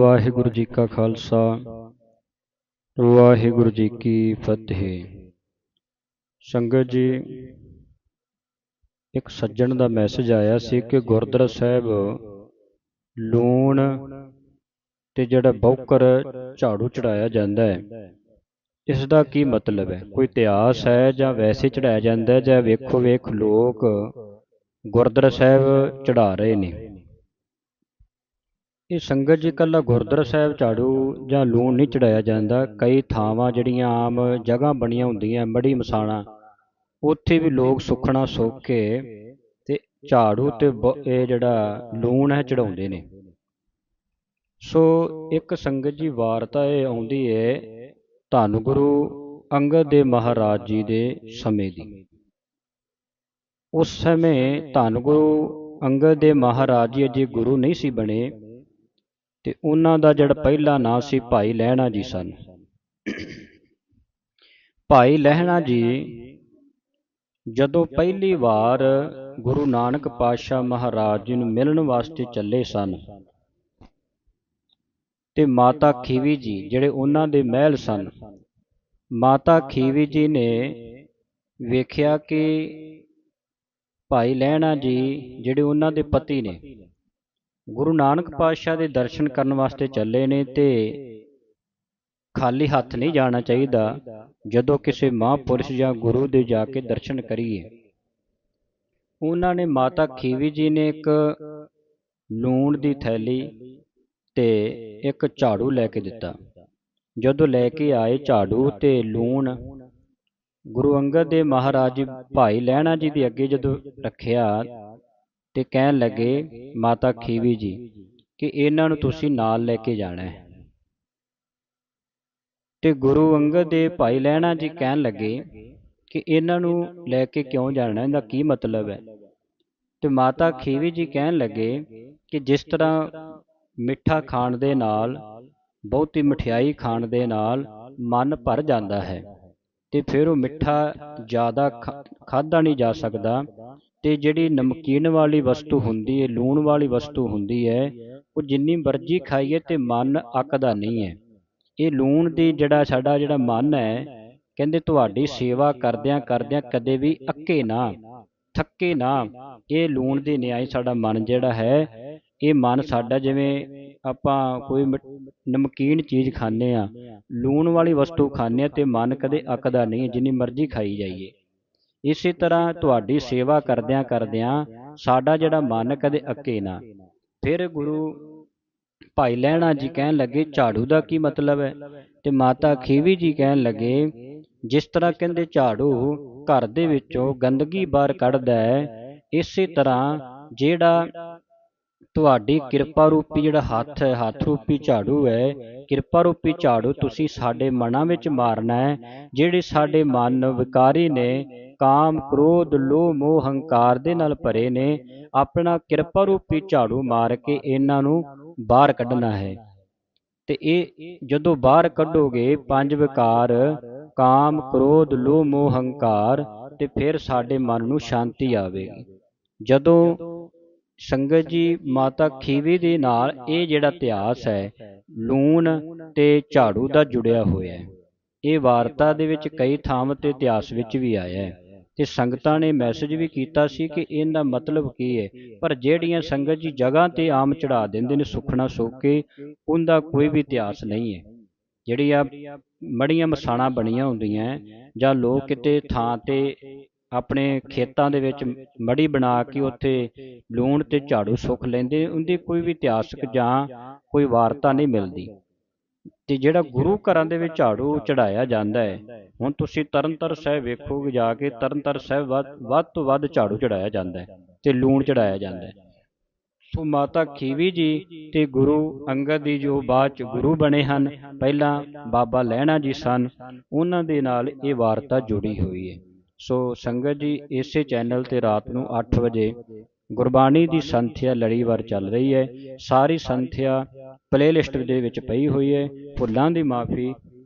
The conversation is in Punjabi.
ਵਾਹਿਗੁਰੂ ਜੀ ਕਾ ਖਾਲਸਾ, ਵਾਹਿਗੁਰੂ ਜੀ ਕੀ ਫਤਿਹ। ਸੰਗਤ ਜੀ, ਇੱਕ ਸੱਜਣ ਦਾ ਮੈਸੇਜ ਆਇਆ ਸੀ ਕਿ ਗੁਰਦੁਆਰਾ ਸਾਹਿਬ ਲੂਣ ਤੇ ਜਿਹੜਾ ਬੌਕਰ ਝਾੜੂ ਚੜਾਇਆ ਜਾਂਦਾ ਹੈ, ਇਸ ਦਾ ਕੀ ਮਤਲਬ ਹੈ? ਕੋਈ ਇਤਿਹਾਸ ਹੈ ਜਾਂ ਵੈਸੇ ਚੜਾਇਆ ਜਾਂਦਾ ਹੈ ਜਾਂ ਵੇਖੋ ਵੇਖ ਲੋਕ ਗੁਰਦੁਆਰਾ ਸਾਹਿਬ ਚੜਾ ਰਹੇ ਨੇ? ਇਹ ਸੰਗਤ ਜੀ ਕੱਲਾ ਗੁਰਦੁਆਰਾ ਸਾਹਿਬ ਝਾੜੂ ਜਾਂ ਲੂਣ ਨਹੀਂ ਚੜਾਇਆ ਜਾਂਦਾ। ਕਈ ਥਾਵਾਂ ਜਿਹੜੀਆਂ ਆਮ ਜਗ੍ਹਾ ਬਣੀਆਂ ਹੁੰਦੀਆਂ ਮੜੀ ਮਸਾਣਾ, ਉੱਥੇ ਵੀ ਲੋਕ ਸੁੱਖਣਾ ਸੁੱਖ ਕੇ ਤੇ ਝਾੜੂ ਤੇ ਇਹ ਜਿਹੜਾ ਲੂਣ ਹੈ ਚੜਾਉਂਦੇ ਨੇ। ਸੋ ਇੱਕ ਸੰਗਤ ਜੀ ਵਾਰਤਾ ਇਹ ਆਉਂਦੀ ਹੈ ਧੰਨ ਗੁਰੂ ਅੰਗਦ ਦੇ ਮਹਾਰਾਜ ਜੀ ਦੇ ਸਮੇਂ ਦੀ। ਉਸ ਸਮੇਂ ਧੰਨ ਗੁਰੂ ਅੰਗਦ ਦੇ ਮਹਾਰਾਜ ਜੀ ਅਜੇ ਗੁਰੂ ਨਹੀਂ ਸੀ ਬਣੇ। ਤੇ ਉਹਨਾਂ ਦਾ ਜਿਹੜਾ ਪਹਿਲਾ ਨਾਂ ਸੀ ਭਾਈ ਲਹਿਣਾ ਜੀ ਸਨ। ਭਾਈ ਲਹਿਣਾ ਜੀ ਜਦੋਂ ਪਹਿਲੀ ਵਾਰ ਗੁਰੂ ਨਾਨਕ ਪਾਤਸ਼ਾਹ ਮਹਾਰਾਜ ਜੀ ਨੂੰ ਮਿਲਣ ਵਾਸਤੇ ਚੱਲੇ ਸਨ ਤੇ ਮਾਤਾ ਖੀਵੀ ਜੀ ਜਿਹੜੇ ਉਹਨਾਂ ਦੇ ਮਹਿਲ ਸਨ, ਮਾਤਾ ਖੀਵੀ ਜੀ ਨੇ ਵੇਖਿਆ ਕਿ ਭਾਈ ਲਹਿਣਾ ਜੀ ਜਿਹੜੇ ਉਹਨਾਂ ਦੇ ਪਤੀ ਨੇ ਗੁਰੂ ਨਾਨਕ ਪਾਤਸ਼ਾਹ ਦੇ ਦਰਸ਼ਨ ਕਰਨ ਵਾਸਤੇ ਚੱਲੇ ਨੇ ਤੇ ਖਾਲੀ ਹੱਥ ਨਹੀਂ ਜਾਣਾ ਚਾਹੀਦਾ ਜਦੋਂ ਕਿਸੇ ਮਹਾਂਪੁਰਸ਼ ਜਾਂ ਗੁਰੂ ਦੇ ਜਾ ਕੇ ਦਰਸ਼ਨ ਕਰੀਏ। ਉਹਨਾਂ ਨੇ ਮਾਤਾ ਖੀਵੀ ਜੀ ਨੇ ਇੱਕ ਲੂਣ ਦੀ ਥੈਲੀ ਤੇ ਇੱਕ ਝਾੜੂ ਲੈ ਕੇ ਦਿੱਤਾ। ਜਦੋਂ ਲੈ ਕੇ ਆਏ ਝਾੜੂ ਤੇ ਲੂਣ, ਗੁਰੂ ਅੰਗਦ ਦੇ ਮਹਾਰਾਜ ਭਾਈ ਲਹਿਣਾ ਜੀ ਦੇ ਅੱਗੇ ਜਦੋਂ ਰੱਖਿਆ ਤੇ ਕਹਿਣ ਲੱਗੇ ਮਾਤਾ ਖੀਵੀ ਜੀ ਕਿ ਇਹਨਾਂ ਨੂੰ ਤੁਸੀਂ ਨਾਲ ਲੈ ਕੇ ਜਾਣਾ ਹੈ। ਤੇ ਗੁਰੂ ਅੰਗਦ ਦੇ ਭਾਈ ਲਹਿਣਾ ਜੀ ਕਹਿਣ ਲੱਗੇ ਕਿ ਇਹਨਾਂ ਨੂੰ ਲੈ ਕੇ ਕਿਉਂ ਜਾਣਾ ਇਹਦਾ ਕੀ ਮਤਲਬ ਹੈ? ਤੇ ਮਾਤਾ ਖੀਵੀ ਜੀ ਕਹਿਣ ਲੱਗੇ ਕਿ ਜਿਸ ਤਰ੍ਹਾਂ ਮਿੱਠਾ ਖਾਣ ਦੇ ਨਾਲ ਬਹੁਤੀ ਮਠਿਆਈ ਖਾਣ ਦੇ ਨਾਲ ਮਨ ਭਰ ਜਾਂਦਾ ਹੈ। ਤੇ ਫਿਰ ਉਹ ਮਿੱਠਾ ਜ਼ਿਆਦਾ ਖਾਦਾ ਨਹੀਂ ਜਾ ਸਕਦਾ। ਤੇ ਜਿਹੜੀ ਨਮਕੀਨ ਵਾਲੀ ਵਸਤੂ ਹੁੰਦੀ ਹੈ ਲੂਣ ਵਾਲੀ ਵਸਤੂ ਹੁੰਦੀ ਹੈ ਉਹ ਜਿੰਨੀ ਮਰਜ਼ੀ ਖਾਈਏ ਤੇ ਮਨ ਅੱਕਦਾ ਨਹੀਂ ਹੈ। ਇਹ ਲੂਣ ਦੀ ਜਿਹੜਾ ਸਾਡਾ ਜਿਹੜਾ ਮਨ ਹੈ ਕਹਿੰਦੇ ਤੁਹਾਡੀ ਸੇਵਾ ਕਰਦਿਆਂ ਕਰਦਿਆਂ ਕਦੇ ਵੀ ਅੱਕੇ ਨਾ ਥੱਕੇ ਨਾ। ਇਹ ਲੂਣ ਦੀ ਨਿਆਈ ਸਾਡਾ ਮਨ ਜਿਹੜਾ ਹੈ ਇਹ ਮਨ ਸਾਡਾ ਜਿਵੇਂ ਆਪਾਂ ਕੋਈ ਨਮਕੀਨ ਚੀਜ਼ ਖਾਂਦੇ ਆ ਲੂਣ ਵਾਲੀ ਵਸਤੂ ਖਾਂਦੇ ਆ ਤੇ ਮਨ ਕਦੇ ਅੱਕਦਾ ਨਹੀਂ ਜਿੰਨੀ ਮਰਜ਼ੀ ਖਾਈ ਜਾਈਏ। ਇਸੇ ਤਰ੍ਹਾਂ ਤੁਹਾਡੀ ਸੇਵਾ ਕਰਦਿਆਂ ਕਰਦਿਆਂ ਸਾਡਾ ਜਿਹੜਾ ਮਨ ਕਦੇ ਅੱਕੇ ਨਾ, ਫਿਰ ਗੁਰੂ ਭਾਈ ਲਹਿਣਾ ਜੀ ਕਹਿਣ ਲੱਗੇ, ਝਾੜੂ ਦਾ ਕੀ ਮਤਲਬ ਹੈ? ਤੇ ਮਾਤਾ ਖੀਵੀ ਜੀ ਕਹਿਣ ਲੱਗੇ, ਜਿਸ ਤਰ੍ਹਾਂ ਕਹਿੰਦੇ ਝਾੜੂ ਘਰ ਦੇ ਵਿੱਚੋਂ ਗੰਦਗੀ ਬਾਹਰ ਕੱਢਦਾ ਹੈ, ਇਸੇ ਤਰ੍ਹਾਂ ਜਿਹੜਾ ਤੁਹਾਡੀ ਕਿਰਪਾ ਰੂਪੀ ਜਿਹੜਾ ਹੱਥ ਹੈ ਹੱਥ ਰੂਪੀ ਝਾੜੂ ਹੈ ਕਿਰਪਾ ਰੂਪੀ ਝਾੜੂ ਤੁਸੀਂ ਸਾਡੇ ਮਨਾਂ ਵਿੱਚ ਮਾਰਨਾ ਹੈ, ਜਿਹੜੇ ਸਾਡੇ ਮਨ ਵਿਕਾਰੀ ਨੇ ਕਾਮ, ਕ੍ਰੋਧ, ਲੋਭ, ਮੋਹ, ਹੰਕਾਰ ਦੇ ਨਾਲ ਭਰੇ ਨੇ। ਆਪਣਾ ਕਿਰਪਾ ਰੂਪੀ ਝਾੜੂ ਮਾਰ ਕੇ ਇਹਨਾਂ ਨੂੰ ਬਾਹਰ ਕੱਢਣਾ ਹੈ। ਤੇ ਇਹ ਜਦੋਂ ਬਾਹਰ ਕੱਢੋਗੇ, ਪੰਜ ਵਿਕਾਰ, ਕਾਮ, ਕ੍ਰੋਧ, ਲੋਭ, ਮੋਹ, ਹੰਕਾਰ, ਤੇ ਫਿਰ ਸਾਡੇ ਮਨ ਨੂੰ ਸ਼ਾਂਤੀ ਆਵੇਗੀ। ਜਦੋਂ ਸੰਗਤ ਜੀ ਮਾਤਾ ਖੀਵੀ ਦੇ ਨਾਲ ਇਹ ਜਿਹੜਾ ਇਤਿਹਾਸ ਹੈ, ਲੂਣ ਤੇ ਝਾੜੂ ਦਾ ਜੁੜਿਆ ਹੋਇਆ ਹੈ। ਇਹ ਵਾਰਤਾ ਦੇ ਵਿੱਚ ਕਈ ਥਾਵਾਂ ਤੇ ਇਤਿਹਾਸ ਵਿੱਚ ਵੀ ਆਇਆ ਹੈ। ਤੇ ਸੰਗਤਾਂ ਨੇ ਮੈਸੇਜ ਵੀ ਕੀਤਾ ਸੀ ਕਿ ਇਹਦਾ ਮਤਲਬ ਕੀ ਹੈ। ਪਰ ਜਿਹੜੀਆਂ ਸੰਗਤ ਜੀ ਜਗ੍ਹਾ ਤੇ ਆਮ ਚੜਾ ਦਿੰਦੇ ਨੇ ਸੁਖਣਾ ਸੋਕੇ ਉਹਦਾ ਕੋਈ ਵੀ ਇਤਿਹਾਸ ਨਹੀਂ ਹੈ। ਜਿਹੜੀ ਆ ਮੜੀਆਂ ਮਸਾਣਾ ਬਣੀਆਂ ਹੁੰਦੀਆਂ ਜਾਂ ਲੋਕ ਕਿਤੇ ਥਾਂ ਤੇ ਆਪਣੇ ਖੇਤਾਂ ਦੇ ਵਿੱਚ ਮੜੀ ਬਣਾ ਕੇ ਉੱਥੇ ਲੂਣ ਤੇ ਝਾੜੂ ਸੁੱਖ ਲੈਂਦੇ, ਉਹਦੀ ਕੋਈ ਵੀ ਇਤਿਹਾਸਕ ਜਾਂ ਕੋਈ ਵਾਰਤਾ ਨਹੀਂ ਮਿਲਦੀ। ਤੇ ਜਿਹੜਾ ਗੁਰੂ ਘਰਾਂ ਦੇ ਵਿੱਚ ਝਾੜੂ ਚੜਾਇਆ ਜਾਂਦਾ ਹੈ ਹੁਣ ਤੁਸੀਂ ਤਰਨਤਰ ਸਾਹਿਬ ਵੇਖੋਗੇ ਜਾ ਕੇ ਤਰਨਤਰ ਸਾਹਿਬ ਵੱਧ ਤੋਂ ਵੱਧ ਝਾੜੂ ਚੜਾਇਆ ਜਾਂਦਾ ਹੈ ਤੇ ਲੂਣ ਚੜਾਇਆ ਜਾਂਦਾ ਹੈ। ਸੋ ਮਾਤਾ ਖੀਵੀ ਜੀ ਤੇ ਗੁਰੂ ਅੰਗਦ ਦੀ ਜੋ ਬਾਅਦ ਚ ਗੁਰੂ ਬਣੇ ਹਨ, ਪਹਿਲਾਂ ਬਾਬਾ ਲਹਿਣਾ ਜੀ ਸਨ, ਉਹਨਾਂ ਦੇ ਨਾਲ ਇਹ ਵਾਰਤਾ ਜੁੜੀ ਹੋਈ ਹੈ। ਸੋ ਸੰਗਤ ਜੀ, ਇਸੇ ਚੈਨਲ ਤੇ ਰਾਤ ਨੂੰ 8 ਵਜੇ ਗੁਰਬਾਣੀ ਦੀ ਸੰਥਿਆ ਲੜੀਵਾਰ ਚੱਲ ਰਹੀ ਹੈ। ਸਾਰੀ ਸੰਥਿਆ ਪਲੇਲਿਸਟ ਦੇ ਵਿੱਚ ਪਈ ਹੋਈ ਹੈ। ਭੁੱਲਾਂ ਦੀ ਮਾਫੀ